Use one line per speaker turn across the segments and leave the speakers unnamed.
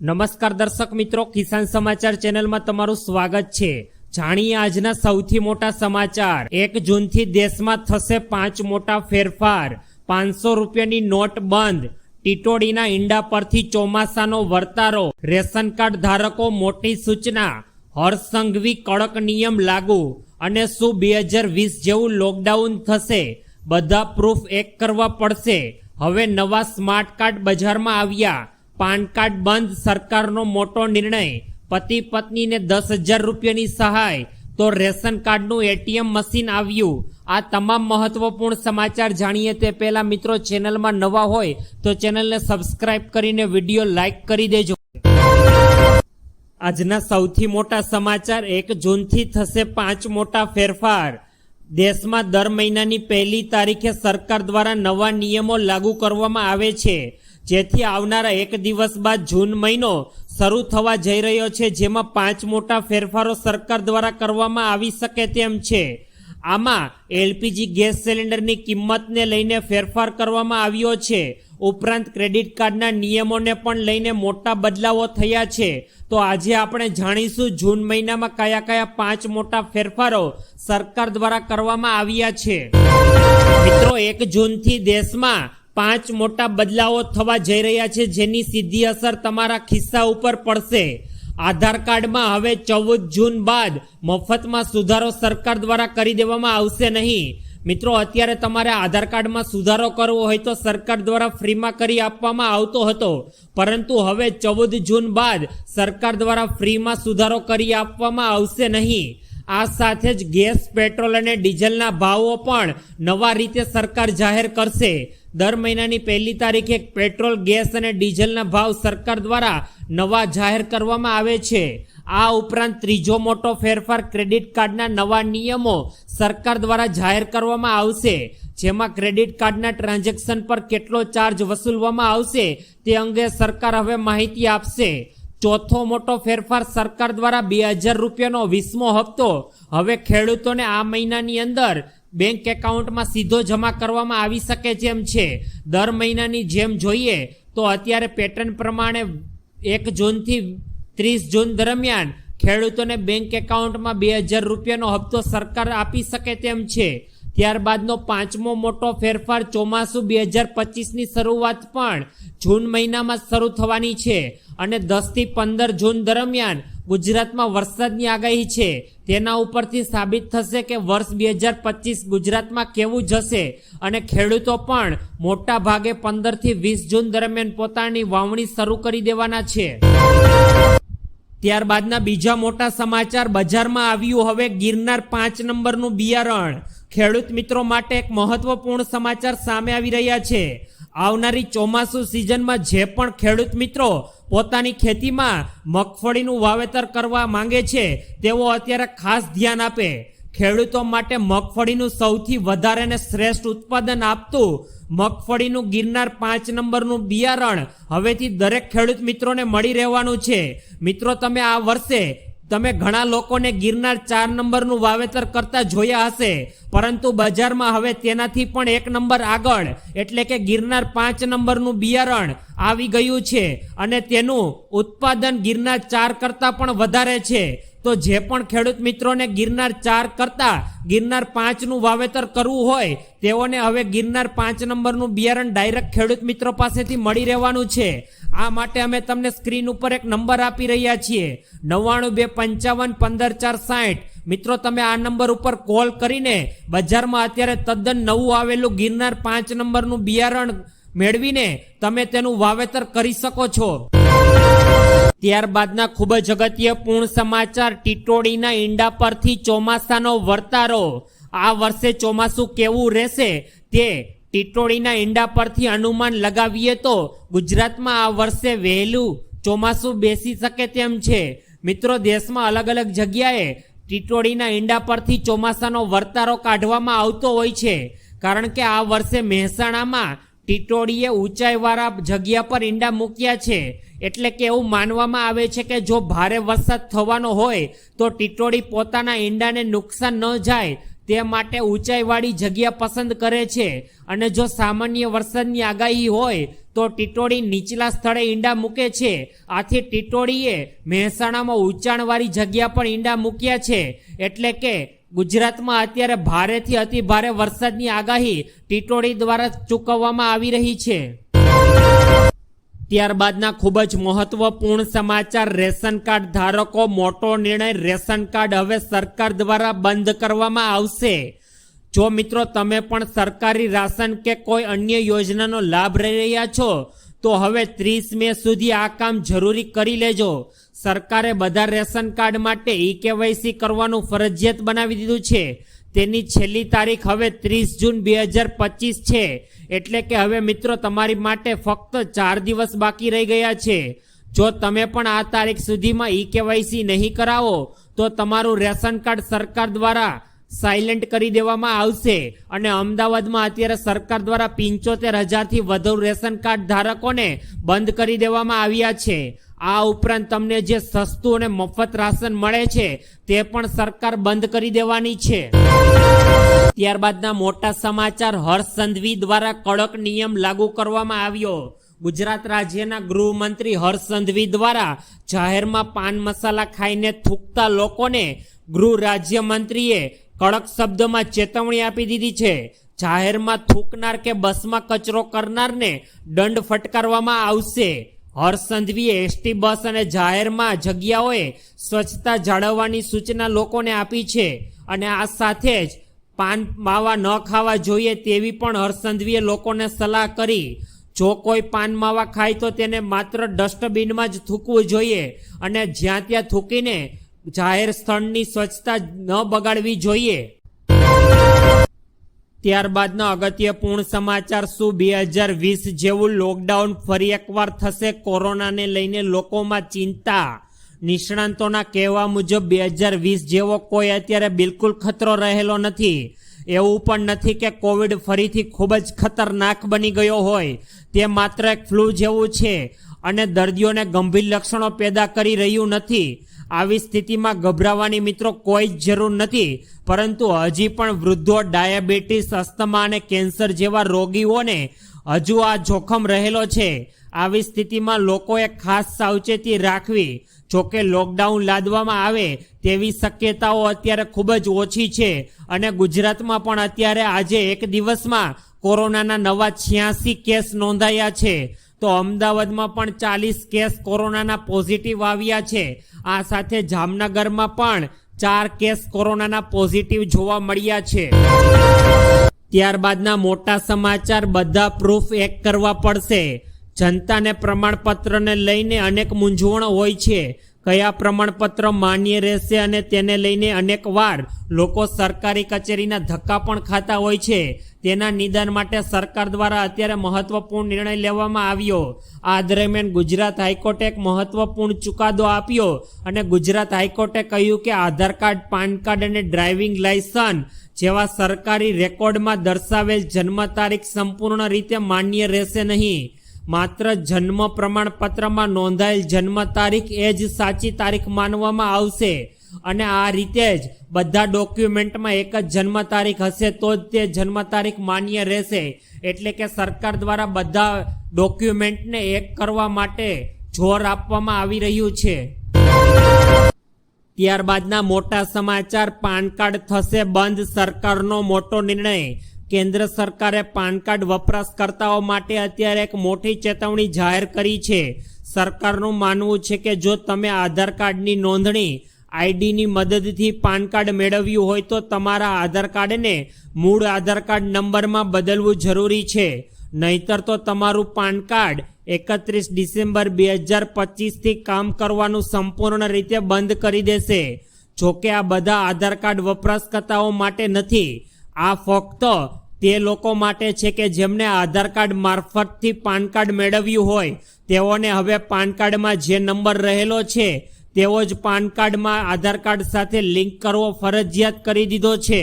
નમસ્કાર દર્શક મિત્રો, કિસાન સમાચાર ચેનલમાં તમારું સ્વાગત છે. જાણીએ આજના સૌથી મોટા સમાચાર. એક જૂનથી દેશમાં થશે પાંચ મોટા ફેરફાર. પાંચસો રૂપિયાની નોટ બંધ. ટીટોડીના ઈંડા પરથી ચોમાસાનો વર્તારો. રેશન કાર્ડ ધારકો મોટી સૂચના. હરસંઘવી કડક નિયમ લાગુ. અને શું બે હજાર વીસ જેવું લોકડાઉન થશે? બધા પ્રૂફ એક કરવા પડશે. હવે નવા સ્માર્ટ કાર્ડ બજારમાં આવ્યા. પાન કાર્ડ બંધ સરકારનો મોટો નિર્ણય. પતિ પત્નીને દસ હજાર રૂપિયાની સહાય. તો રેશન કાર્ડનું એટીએમ મશીન આવ્યું. આ તમામ મહત્વપૂર્ણ સમાચાર જાણીએ તે પહેલા મિત્રો ચેનલમાં નવા હોય તો ચેનલને સબસ્ક્રાઇબ કરીને વીડિયો લાઇક કરી દેજો. આજના સૌથી મોટા સમાચાર એક જૂનથી થશે પાંચ મોટા ફેરફાર. દેશમાં દર મહિનાની પહેલી તારીખે સરકાર દ્વારા નવા નિયમો લાગુ કરવામાં આવે છે. જેથી આવનારા એક દિવસ બાદ જૂન મહિનો શરૂ થવા જઈ રહ્યો છે, જેમાં પાંચ મોટા ફેરફારો સરકાર દ્વારા કરવામાં આવી શકે તેમ છે. આમાં એલપીજી ગેસ સિલિન્ડરની કિંમતને લઈને ફેરફાર કરવામાં આવ્યો છે. ઉપરાંત ક્રેડિટ કાર્ડના નિયમોને પણ લઈને મોટા બદલાવો થયા છે. તો આજે આપણે જાણીશું જૂન મહિનામાં કયા કયા પાંચ મોટા ફેરફારો સરકાર દ્વારા કરવામાં આવ્યા છે. મિત્રો, એક જૂનથી દેશમાં પાંચ મોટા બદલાવો થવા જઈ રહ્યા છે, જેની સીધી અસર તમારા ખિસ્સા ઉપર પડશે. આધાર કાર્ડમાં હવે ચૌદ જૂન બાદ મફતમાં સુધારો સરકાર દ્વારા કરી દેવામાં આવશે નહીં. મિત્રો, અત્યારે તમારે આધાર કાર્ડમાં સુધારો કરવો હોય તો સરકાર દ્વારા ફ્રીમાં કરી આપવામાં આવતો હતો. પરંતુ હવે ચૌદ જૂન બાદ સરકાર દ્વારા ફ્રીમાં સુધારો કરી આપવામાં આવશે નહીં. આ સાથે જ ગેસ, પેટ્રોલ અને ડીઝલના ભાવો પણ નવા રીતે સરકાર જાહેર કરશે. દર મહિનાની પહેલી તારીખે પેટ્રોલ, ગેસ અને ડીઝલના ભાવ સરકાર દ્વારા નવા જાહેર કરવામાં આવે છે. આ ઉપરાંત ત્રીજો મોટો ફેરફાર ક્રેડિટ કાર્ડના નવા નિયમો સરકાર દ્વારા જાહેર કરવામાં આવશે. જેમાં ક્રેડિટ કાર્ડના ટ્રાન્ઝેક્શન પર કેટલો ચાર્જ વસૂલવામાં આવશે તે અંગે સરકાર હવે માહિતી આપશે. ચોથો મોટો ફેરફાર સરકાર દ્વારા બે હજાર રૂપિયાનો વીસમો હપ્તો. હવે ખેડૂતોને આ મહિનાની અંદર બેંક એકાઉન્ટમાં સીધો જમા કરવામાં આવી શકે તેમ છે. દર મહિનાની જેમ જોઈએ તો અત્યારે પેટર્ન પ્રમાણે એક જૂનથી ત્રીસ જૂન દરમિયાન ખેડૂતોને બેંક એકાઉન્ટમાં બે હજાર રૂપિયાનો હપ્તો સરકાર આપી શકે તેમ છે. ત્યારબાદનો પાંચમો મોટો ફેરફાર ચોમાસું બે હજાર પચીસની શરૂઆત પણ જૂન મહિનામાં શરૂ થવાની છે અને દસથી પંદર જૂન દરમિયાન ગુજરાતમાં વરસાદની આગાહી છે. તેના ઉપરથી સાબિત થશે કે વર્ષ બે હજાર પચીસ ગુજરાતમાં કેવું જશે અને ખેડૂતો પણ મોટા ભાગે પંદરથી વીસ જૂન દરમિયાન પોતાની વાવણી શરૂ કરી દેવાના છે. ત્યારબાદના બીજા મોટા સમાચાર બજારમાં આવ્યું. હવે ગિરનાર પાંચ નંબરનું બિયારણ. ખેડૂત મિત્રો માટે એક મહત્વપૂર્ણ સમાચાર સામે આવી રહ્યા છે. આવનારી ચોમાસુ સિઝનમાં જે પણ ખેડૂત મિત્રો પોતાની ખેતીમાં મગફળીનું વાવેતર કરવા માંગે છે, તેઓ અત્યારે ખાસ ધ્યાન આપે. ખેડૂતો માટે મગફળીનું સૌથી વધારે ને શ્રેષ્ઠ ઉત્પાદન આપતું મગફળીનું ગિરનાર પાંચ નંબરનું બિયારણ હવેથી દરેક ખેડૂત મિત્રોને મળી રહેવાનું છે. મિત્રો, તમે આ વર્ષે તમે ઘણા લોકોને ગિરનાર ચાર નંબરનું વાવેતર કરતા જોયા હશે, પરંતુ બજારમાં હવે તેનાથી પણ એક નંબર આગળ. એટલે કે ગિરનાર પાંચ નંબરનું બિયારણ આવી ગયું છે અને તેનું ઉત્પાદન ગિરનાર ચાર કરતાં પણ વધારે છે. તો જે પણ ખેડૂત મિત્રોને ગિરનાર ચાર કરતા ગિરનાર પાંચનું વાવેતર કરવું હોય, તેઓને હવે ગિરનાર પાંચ નંબરનું બિયારણ ડાયરેક્ટ ખેડૂત મિત્રો પાસેથી મળી રહેવાનું છે. આ માટે અમે તમને સ્ક્રીન ઉપર એક નંબર આપી રહ્યા છીએ. નવ્વાણું બે પંચાવન પંદર ચાર સાઠ. મિત્રો, તમે આ નંબર ઉપર કોલ કરીને બજારમાં અત્યારે તદ્દન નવું આવેલું ગિરનાર પાંચ નંબરનું બિયારણ મેળવીને તમે તેનું વાવેતર કરી શકો છો. ત્યારબાદના ખૂબ જ અગત્યપૂર્ણ સમાચાર ટીટોડીના ઈંડા પરથી ચોમાસાનો વર્તારો. આ વર્ષે ચોમાસું કેવું રહેશે તે ટીટોડીના ઈંડા પરથી અનુમાન લગાવીએ તો ગુજરાતમાં આ વર્ષે વહેલું ચોમાસું બેસી શકે તેમ છે. મિત્રો, દેશમાં અલગ અલગ જગ્યાએ ટીટોડીના ઈંડા પરથી ચોમાસાનો વર્તારો કાઢવામાં આવતો હોય છે. કારણ કે આ વર્ષે મહેસાણામાં ટીટોડીએ ઊંચાઈવાળા જગ્યા પર ઈંડા મૂક્યા છે. એટલે કે એવું માનવામાં આવે છે કે જો ભારે વરસાદ થવાનો હોય, તો ટીટોડી પોતાના ઈંડાને નુકસાન ન જાય, તે માટે ઊંચાઈવાળી જગ્યા પસંદ કરે છે. અને જો સામાન્ય વરસાદની આગાહી હોય, તો ટીટોડી નીચલા સ્થળે ઈંડા મૂકે છે. આથી ટીટોડીએ મહેસાણામાં ઊંચાણવાળી જગ્યા પર ઈંડા મૂક્યા છે. એટલે કે ગુજરાતમાં અત્યારે ભારેથી અતિ ભારે વરસાદની આગાહી ટીટોડી દ્વારા ચૂકવવામાં આવી રહી છે. ત્યારબાદના ખૂબ જ મહત્વપૂર્ણ સમાચાર, રેશન કાર્ડ ધારકો, મોટો નિર્ણય રેશન કાર્ડ હવે સરકાર દ્વારા બંધ કરવામાં આવશે. જો મિત્રો, તમે પણ સરકારી રાશન કે કોઈ અન્ય યોજનાનો લાભ લઈ રહ્યા છો તો હવે ત્રીસ મે સુધી આ કામ જરૂરી કરી લેજો. સરકારે બધા રેશન કાર્ડ માટે ઈ કેવાયસી કરવાનું ફરજિયાત બનાવી દીધું છે. તેની છેલ્લી તારીખ હવે ત્રીસ જૂન બે હજાર પચીસ છે. એટલે કે હવે મિત્રો તમારી માટે ફક્ત ચાર દિવસ બાકી રહી ગયા છે. જો તમે પણ આ તારીખ સુધીમાં ઈ કેવાયસી નહીં કરાવો, તો તમારું રેશન કાર્ડ સરકાર દ્વારા સાયલેન્ટ કરી દેવામાં આવશે. અને અમદાવાદમાં અત્યારે સરકાર દ્વારા પિંચોતેર હજારથી વધુ રેશન કાર્ડ ધારકોને બંધ કરી દેવામાં આવ્યા છે. આ ઉપરાંત તમને જે સસ્તું અને મફત રાશન મળે છે, તે પણ સરકાર બંધ કરી દેવાની છે. ત્યારબાદના મોટા સમાચાર, હર્ષ સંઘવી દ્વારા કડક નિયમ લાગુ કરવામાં આવ્યો. ગુજરાત રાજ્યના ગૃહમંત્રી હર્ષ સંઘવી દ્વારા જાહેરમાં પાન મસાલા ખાઈને થૂકતા લોકોને ગૃહ રાજ્યમંત્રીએ કડક શબ્દોમાં ચેતવણી આપી દીધી છે. જાહેરમાં થૂકનાર કે બસમાં કચરો કરનારને દંડ ફટકારવામાં આવશે. હર્ષ સંધવીએ એસટી બસ અને જાહેરમાં જગ્યાઓએ સ્વચ્છતા જાળવવાની સૂચના લોકોને આપી છે અને આ સાથે જ પાન માવા ન ખાવા જોઈએ તેવી પણ હર્ષ સંધવીએ લોકોને સલાહ કરી. જો કોઈ પાન માવા ખાય તો તેને માત્ર ડસ્ટબિનમાં જ થૂકવું જોઈએ અને જ્યાં ત્યાં થૂકીને જાહેર સ્થળની સ્વચ્છતા ન બગાડવી જોઈએ. ત્યારબાદનો અગત્યપૂર્ણ સમાચાર શું? બે હજાર વીસ જેવું લોકડાઉન ફરી એકવાર થશે. કોરોનાને લઈને લોકોમાં ચિંતા. નિષ્ણાંતોના કહેવા મુજબ બે હજાર વીસ જેવો કોઈ અત્યારે બિલકુલ ખતરો રહેલો નથી. એવું પણ નથી કે કોવિડ ફરીથી ખૂબ જ ખતરનાક બની ગયો હોય. તે માત્ર એક ફ્લૂ જેવું છે અને દર્દીઓને ગંભીર લક્ષણો પેદા કરી રહ્યું નથી. આવી સ્થિતિમાં ગભરાવાની મિત્રો કોઈ જ જરૂર નથી. પરંતુ હજી પણ વૃદ્ધો, ડાયાબિટીસ, અસ્થમા અને કેન્સર જેવા રોગીઓને હજુ આ જોખમ રહેલો છે. આવી સ્થિતિમાં લોકોએ ખાસ સાવચેતી રાખવી. જોકે લોકડાઉન લાદવામાં આવે તેવી શક્યતાઓ અત્યારે ખૂબ જ ઓછી છે અને ગુજરાતમાં પણ અત્યારે આજે એક દિવસમાં કોરોનાના નવા છ્યાસી કેસ નોંધાયા છે. તો અમદાવાદમાં પણ ચાલીસ કેસ કોરોનાના પોઝિટિવ આવ્યા છે. આ સાથે જામનગરમાં પણ ચાર કેસ કોરોનાના પોઝિટિવ જોવા મળ્યા છે. ત્યારબાદના મોટા સમાચાર બધા પ્રૂફ એક કરવા પડશે. જનતાને પ્રમાણપત્રને લઈને અનેક મૂંઝવણ હોય છે. કયા પ્રમાણપત્ર માન્ય રહેશે અને તેને લઈને અનેક વાર લોકો સરકારી કચેરીના ધક્કા પણ ખાતા હોય છે. તેના નિદાન માટે સરકાર દ્વારા અત્યારે મહત્વપૂર્ણ નિર્ણય લેવામાં આવ્યો. આ દરમિયાન ગુજરાત હાઈકોર્ટે એક મહત્વપૂર્ણ ચુકાદો આપ્યો અને ગુજરાત હાઈકોર્ટે કહ્યું કે આધાર કાર્ડ, પાન કાર્ડ અને ડ્રાઇવિંગ લાયસન્સ જેવા સરકારી રેકોર્ડમાં દર્શાવેલ જન્મ તારીખ સંપૂર્ણ રીતે માન્ય રહેશે નહીં. માત્ર જન્મ પ્રમાણપત્રમાં નોંધાયેલ જન્મ તારીખ એ જ સાચી તારીખ માનવામાં આવશે. અને આ રીતે જ બધા ડોક્યુમેન્ટમાં એક જ જન્મ તારીખ હશે, તો જ તે જન્મ તારીખ માન્ય રહેશે. એટલે કે સરકાર દ્વારા બધા ડોક્યુમેન્ટને એક કરવા માટે જોર આપવામાં આવી રહ્યું છે. ત્યારબાદના મોટા સમાચાર, પાન કાર્ડ થશે બંધ, સરકારનો મોટો નિર્ણય. કેન્દ્ર સરકારે પાન કાર્ડ વપરાશકર્તાઓ માટે અત્યારે એક મોટી ચેતવણી જાહેર કરી છે. સરકારનું માનવું છે કે જો તમે આધાર કાર્ડની નોંધણી આઈડીની મદદથી પાન કાર્ડ મેળવ્યું હોય તો તમારા આધાર કાર્ડને મૂળ આધાર કાર્ડ નંબરમાં બદલવું જરૂરી છે. નહીતર તો તમારું પાન કાર્ડ એકત્રીસ ડિસેમ્બર બે હજાર પચીસથી કામ કરવાનું સંપૂર્ણ રીતે બંધ કરી દેશે. જોકે આ બધા આધાર કાર્ડ વપરાશકર્તાઓ માટે નથી. આ ફક્ત તે લોકો માટે છે કે જેમને આધાર કાર્ડ મારફતથી પાન કાર્ડ મેળવ્યું હોય, તેઓને હવે પાન કાર્ડમાં જે નંબર રહેલો છે તેવો જ પાન કાર્ડમાં આધાર કાર્ડ સાથે લિંક કરવો ફરજિયાત કરી દીધો છે.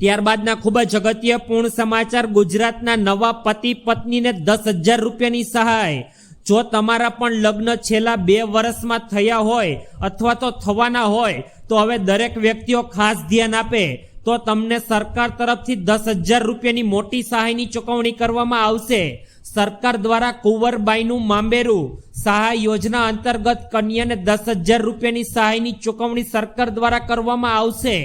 ત્યારબાદના ખૂબ જ અગત્યપૂર્ણ સમાચાર, ગુજરાતના નવા પતિ પત્નીને દસ હજાર રૂપિયાની સહાય. જો તમારા પણ લગ્ન છેલ્લા બે વર્ષમાં થયા હોય અથવા તો થવાના હોય, તો હવે દરેક વ્યક્તિઓ ખાસ ધ્યાન આપે. તો તમને સરકાર તરફથી દસ હજાર રૂપિયાની મોટી સહાયની ચૂકવણી કરવામાં આવશે. સરકાર દ્વારા કુંવરબાઈનું મામેરું સહાય યોજના અંતર્ગત કન્યાને દસ હજાર રૂપિયાની સહાયની ચૂકવણી સરકાર દ્વારા કરવામાં આવશે.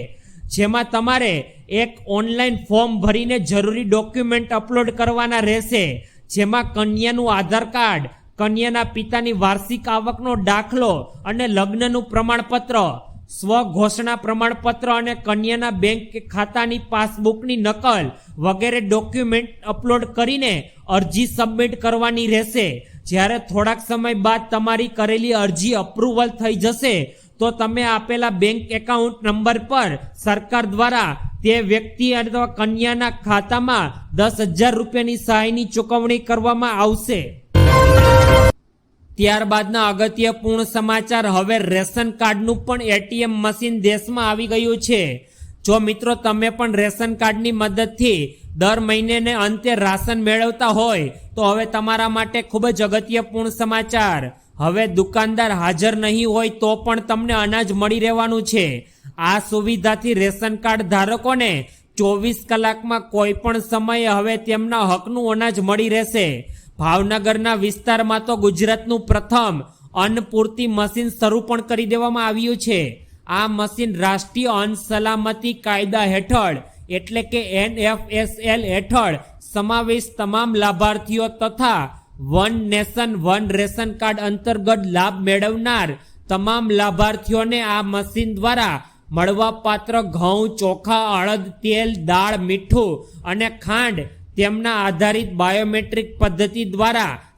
જેમાં તમારે એક ઓનલાઈન ફોર્મ ભરીને જરૂરી ડોક્યુમેન્ટ અપલોડ કરવાના રહેશે. જેમાં કન્યાનું આધાર કાર્ડ, કન્યાના પિતાની વાર્ષિક આવકનો દાખલો અને લગ્નનું પ્રમાણપત્ર સ્વઘોષણા પ્રમાણપત્ર અને કન્યાના બેંક ખાતાની પાસબુકની નકલ વગેરે ડોક્યુમેન્ટ અપલોડ કરીને અરજી સબમિટ કરવાની રહેશે. જ્યારે થોડાક સમય બાદ તમારી કરેલી અરજી અપ્રુવલ થઈ જશે, તો તમે આપેલા બેંક એકાઉન્ટ નંબર પર સરકાર દ્વારા તે વ્યક્તિ અથવા કન્યાના ખાતામાં દસ હજાર રૂપિયાની સહાયની ચૂકવણી કરવામાં આવશે. ત્યારબાદના અગત્યપૂર્ણ સમાચાર હવે રેશન કાર્ડનું પણ એટીએમ મશીન દેશમાં આવી ગયું છે. જો મિત્રો, તમે પણ રેશન કાર્ડની મદદથી દર મહિનેને અંતે રાશન મેળવતા હોય, તો હવે તમારા માટે ખૂબ જ અગત્યપૂર્ણ સમાચાર. હવે દુકાનદાર હાજર નહીં હોય તો પણ તમને અનાજ મળી રહેવાનું છે. આ સુવિધાથી રેશન કાર્ડ ધારકોને ચોવીસ કલાકમાં કોઈ પણ સમયે હવે તેમના હકનું અનાજ મળી રહેશે. ભાવનગરના વિસ્તારમાં તો ગુજરાતનું પ્રથમ અન્નપૂર્તિ મશીન શરૂ પણ કરી દેવામાં આવ્યું છે. આ મશીન રાષ્ટ્રીય અન્ન સલામતી કાયદા હેઠળ, એટલે કે એનએફએસએલ હેઠળ, સમાવેશ તમામ લાભાર્થીઓ તથા one nation, one ration card અંતર્ગત લાભ મેળવનાર તમામ લાભાર્થીઓને આ મશીન દ્વારા મળવાપાત્ર ઘઉં, ચોખા, અડદ, તેલ, દાળ, મીઠું અને ખાંડ તેમના આધારિત બાયોમેટ્રિક પદ્ધતિ દ્વારા